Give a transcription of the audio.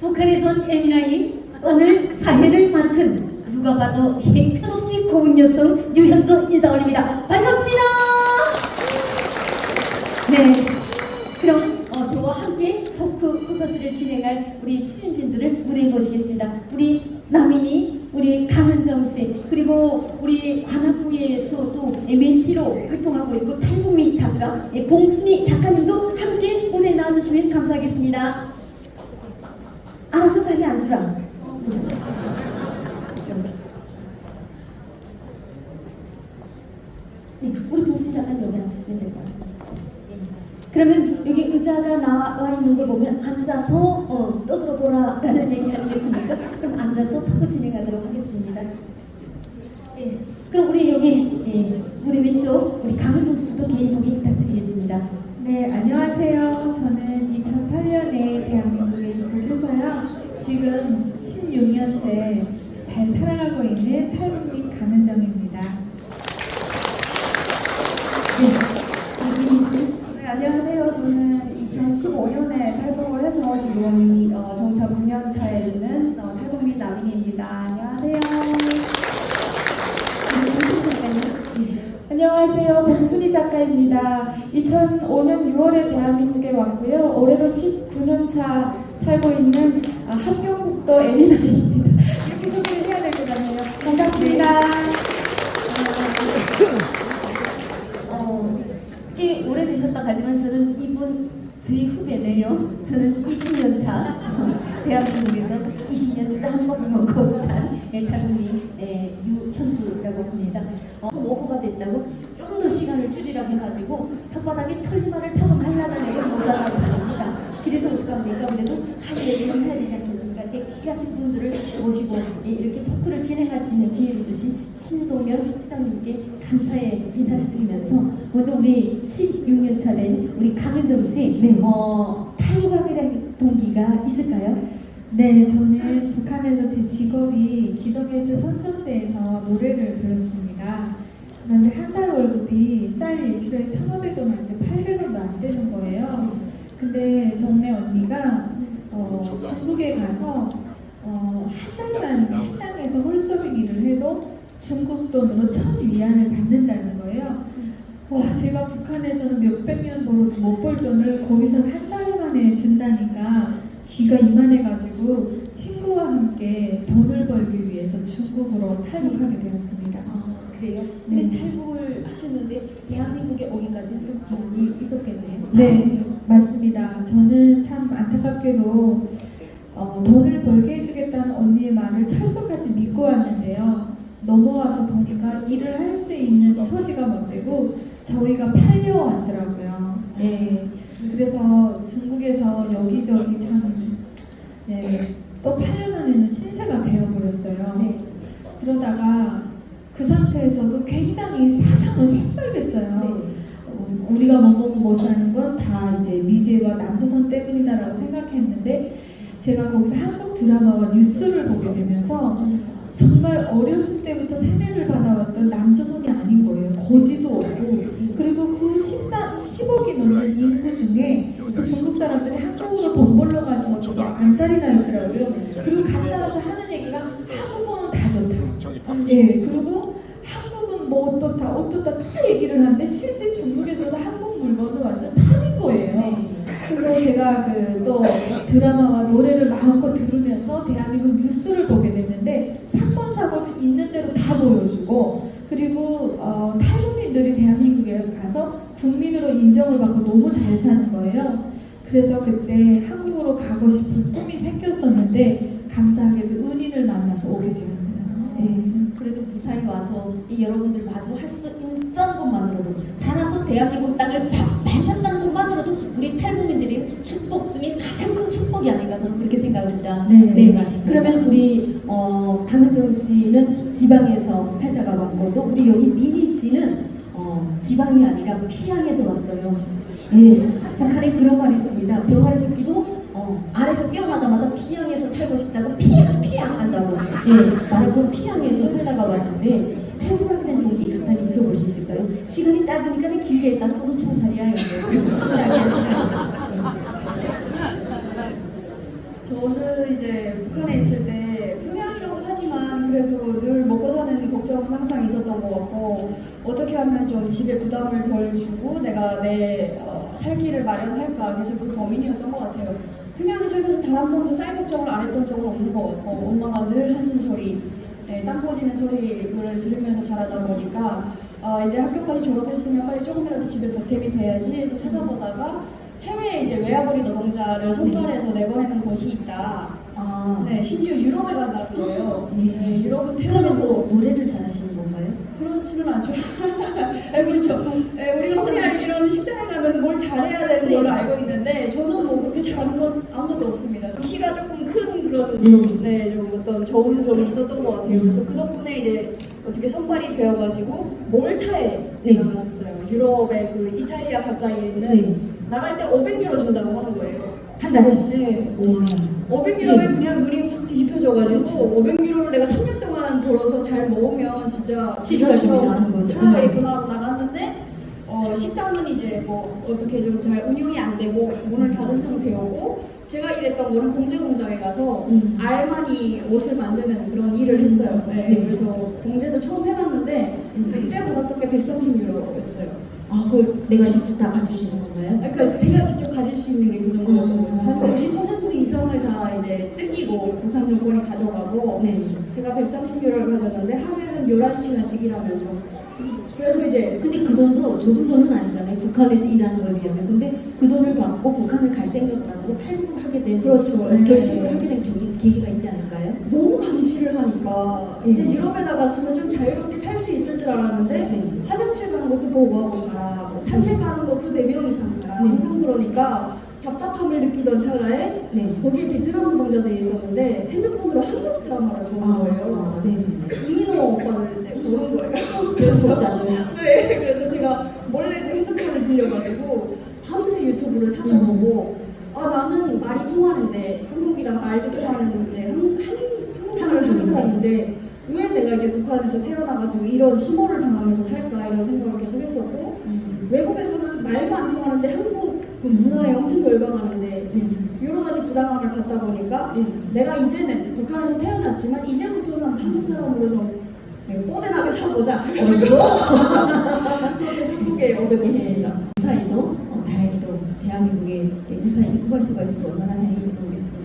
북한에선 에미나이 오늘 사회를 맡은 누가 봐도 형편없이 고운 여성 유현정 인사 올립니다. 반갑습니다. 네. 그럼 어, 저와 함께 토크 콘서트를 진행할 우리 출연진들을 무대에 모시겠습니다. 우리 남인이, 우리 강은정 씨, 그리고 우리 관악구에서도 멘티로 활동하고 있고 탈북민 작가 예, 봉순이 작가님도 함께 무대에 나와주시면 감사하겠습니다. 알아서 자리 앉으라. 네, 우리 봉순이 작가님 여기 앉으시면 될 것 같습니다. 예. 그러면 여기 의자가 나와 있는 걸 보면 앉아서 어, 떠들어 보라라는 얘기 아니겠습니까? 그럼 앉아서 토크 진행하도록 하겠습니다. 예. 그럼 우리 여기 예, 우리 왼쪽 우리 강은종 씨부터 개인 소개 부탁드리겠습니다. 네, 안녕하세요. 저는 2008년에 대한민국에 입국해서요. 지금 16년째 잘 살아가고 있는 탈북민 강은정입니다. 네, 안녕하세요. 저는 2015년에 탈북을 해서 지금 어, 정착 9년 차에 있는 어, 탈북민 남인입니다. 안녕하세요. 안녕하세요. 봉순이 작가입니다. 2005년 6월에 대한민국에 왔고요. 올해로 19년 차 살고 있는 아, 함경북도 에리나입니다. 이렇게 소개를 해야 될 것 같네요. 반갑습니다. 어, 꽤 하지만 저는 이분 저희 후배네요. 저는 20년 차 대한민국에서 20년째 한번 먹고 산 탈북민 예, 유현주라고 합니다. 어, 오버가 됐다고 좀 더 시간을 줄이라고 해가지고 혓바닥에 천리마를 타고 날라다니고 모자라고 합니다. 그래도 어떡합니까? 그래도 할 얘기는 해야 귀 하신 분들을 모시고 예, 이렇게 토크를 진행할 수 있는 기회를 주신 신동현 회장님께 감사의 인사를 드리면서 먼저 우리 16년 차 된 우리 강은정 씨 네. 어, 탈북하게 된 동기가 있을까요? 네, 저는 북한에서 제 직업이 기독예술 선정대에서 노래를 불렀습니다. 그런데 한 달 월급이 쌀 1kg에 1,500원 할 때 800원도 안 되는 거예요. 근데 동네 언니가 어, 중국에 가서 어, 한 달만 식당에서 홀서빙 일을 해도 중국 돈으로 천 위안을 받는다는 거예요. 와, 제가 북한에서는 몇백 년 벌어도 못 벌 돈을 거기서는 한달 만에 준다니까 귀가 이만해가지고 친구와 함께 돈을 벌기 위해서 중국으로 탈북하게 되었습니다. 아, 그래요? 네. 탈북을 하셨는데 대한민국에 오기까지는 좀 기간이 있었겠네요. 네, 맞습니다. 저는 참 안타깝게도 어, 돈을 벌게 해주겠다는 언니의 말을 철석같이 믿고 왔는데요. 넘어와서 보니까 일을 할 수 있는 처지가 못 되고 저희가 팔려왔더라고요. 네, 그래서 중국에서 여기저기 참 네, 또 팔려다니는 신세가 되어버렸어요. 네. 그러다가 그 상태에서도 굉장히 사상을 새빨겠어요. 네. 어, 우리가 못 먹고 못 사는 건 다 이제 미제와 남조선 때문이다라고 생각했는데 제가 거기서 한국 드라마와 뉴스를 보게 되면서 정말 어렸을 때부터 세뇌를 받아왔던 남조선이 아닌 거예요. 거지도 없고 그리고 그 14, 10억이 넘는 인구 중에 그 중국 사람들이 한국으로 돈 벌러 가지 못해서 안달이 나 있더라고요. 그리고 갔다 와서 하는 얘기가 한국어는 다 좋다. 예, 그리고 한국은 뭐 어떻다 어떻다 다 얘기를 하는데 실제 중국에서도 한국 물건은 완전 탑인 거예요. 그래서 제가 그 또 드라마와 노래를 마음껏 들으면서 대한민국 뉴스를 보게 됐는데 사건 사고도 있는 대로 다 보여주고 그리고 어, 탈북민들이 대한민국에 가서 국민으로 인정을 받고 너무 잘 사는 거예요. 그래서 그때 한국으로 가고 싶은 꿈이 생겼었는데 감사하게도 은인을 만나서 오게 되었어요. 네. 그래도 무사히 와서 이 여러분들 마주할 수 있다는 것만으로도 살아서 대한민국 땅을 바- 밟았다는 우리 탈북민들이 축복 중에 가장 큰 축복이 아닌가 저는 그렇게 생각합니다. 네, 맞습니다. 그러면 우리 어, 강은정 씨는 지방에서 살다가 왔고 또 우리 여기 미니 씨는 어, 지방이 아니라 피양에서 왔어요. 예, 북한에 그런 말이 있습니다. 병아리 새끼도 어, 아래서 깨어나자마자 피양에서 살고 싶다고 피양 피양 한다고. 예, 나는 그 피양에서 살다가 왔는데 된 동기 간단히 있을까요? 시간이 짧으니까 길게 일단 또 총살이야. 저는 북한에 있을 때 평양이라고 하지만 그래도 늘 먹고 사는 걱정은 항상 있었던 것 같고 어떻게 하면 좀 집에 부담을 덜 주고 내가 내 어, 살기를 마련할까 계속 그 고민이었던 것 같아요. 평양에 살면서 단 한 번도 쌀 걱정을 안 했던 적은 없는 것 같고 엄마가 늘 한숨 소리, 네, 땅 꺼지는 소리를 들으면서 자라다 보니까 어, 이제 학교까지 졸업했으면 빨리 조금이라도 집에 보탬이 돼야지 해서 찾아보다가 해외에 이제 외화벌이 노동자를 선발해서 내보내는 곳이 있다. 아, 네, 심지어 유럽에 간다는 거예요. 네. 네, 유럽은 태어나서 노래를 잘하시는 건가요? 그렇지는 않죠. 네, 그렇죠. 네, 우리가 흔히 알기로는 식당에 가면 뭘 잘해야 되는 걸로 알고 있는데 저는 뭐 그렇게 잘하는 건 아무것도 없습니다. 키가 조금 큰 그런 네, 좀 어떤 좋은 점이 있었던 것 같아요. 그래서 그 덕분에 이제 어떻게 선발이 되어가지고 몰타에 네. 나갔었어요. 유럽의 그 이탈리아 가까이에 있는 네. 나갈 때 500유로 준다고 하는 거예요. 한 달에? 네. 와. 500유로에 그냥 눈이 확 뒤집혀져가지고 500유로를 내가 3년 동안 벌어서 잘 모으면 진짜 준비 다 하는 거죠. 차가 음. 하고 나갔는데 어, 식당은 이제 뭐 어떻게 좀 잘 운영이 안 되고 문을 닫은 상태였고 제가 일했던 거는 봉제 공장에 가서 음. 알마니 옷을 만드는 그런 일을 했어요. 네, 네. 그래서 봉제도 처음 해봤는데 음. 그때 받았던 게 130유로였어요. 아, 그걸 내가 직접 다 가지시는 건가요? 그러니까 제가 직접 가질 수 있는 게 그 정도였던 거죠. 음. 한50% 이상을 다 이제 뜯기고 북한 정권이 가져가고 네. 제가 130유로를 가졌는데 하루에 한 11시간씩 일하면서 그래서 이제 근데 그 돈도 조금 돈은 아니잖아요. 북한에서 일하는 거에 비하면. 근데 그 돈을 받고 북한을 갈 생각을 안 하고 탈북을 하게 된 그렇죠. 어, 네. 결심을 하게 된 계기, 계기가 있지 않을까요? 너무 감시를 하니까 이제 음. 유럽에 나갔으면 좀 자유롭게 살 수 있을 줄 알았는데 네. 화장실 가는 것도 보고하고 가라 뭐 산책 가는 것도 4명 이상 가라 네. 항상 그러니까 답답함을 느끼던 찰나에 네. 거기에 베트남 노동자들이 있었는데 핸드폰으로 한국 드라마를 보는 거예요 아, 네. 이민호 오빠를 이제 보는 거예요. 소속자들. 네, 그래서 제가 몰래 그 핸드폰을 빌려가지고 밤새 유튜브를 찾아보고 아 나는 말이 통하는데 한국이랑 말도 통하는 이제 한, 한, 한국말을 하는 사람인데 왜 내가 이제 북한에서 태어나가지고 이런 수모를 당하면서 살까 이런 생각을 계속 했었고 음. 외국에서는 말도 안 통하는데 한국 그 문화에 엄청 열광하는데 네. 여러 가지 부당함을 받다 보니까 네. 내가 이제는 북한에서 태어났지만 이제부터는 한국 사람으로서 뽀대나게 살아보자. 벌써? 그렇게 한국에 오게 됐습니다. 무사히도 어, 다행히도 대한민국에 무사히 입국할 수가 있어서 얼마나 다행인지 모르겠습니다.